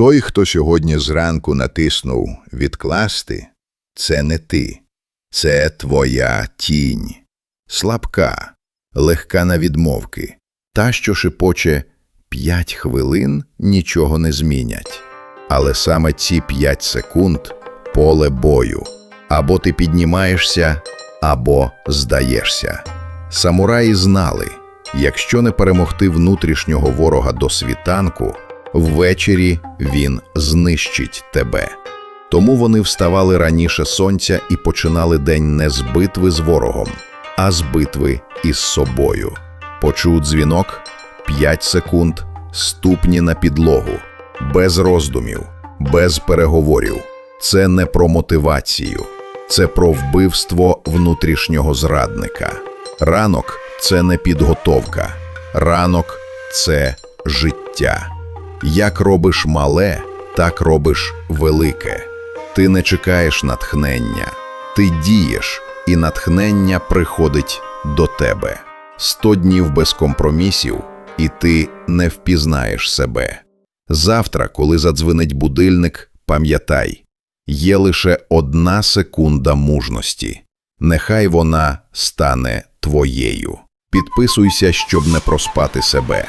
Той, хто сьогодні зранку натиснув відкласти, це не ти, це твоя тінь. Слабка, легка на відмовки, та, що шепоче п'ять хвилин нічого не змінять. Але саме ці п'ять секунд поле бою. Або ти піднімаєшся, або здаєшся. Самураї знали, якщо не перемогти внутрішнього ворога до світанку, ввечері він знищить тебе. Тому вони вставали раніше сонця і починали день не з битви з ворогом, а з битви із собою. Почув дзвінок 5 секунд, ступні на підлогу, без роздумів, без переговорів. Це не про мотивацію, це про вбивство внутрішнього зрадника. Ранок це не підготовка, ранок це життя. Як робиш мале, так робиш велике. Ти не чекаєш натхнення, ти дієш, і натхнення приходить до тебе. Сто днів без компромісів, і ти не впізнаєш себе. Завтра, коли задзвенить будильник, пам'ятай, є лише одна секунда мужності. Нехай вона стане твоєю. Підписуйся, щоб не проспати себе.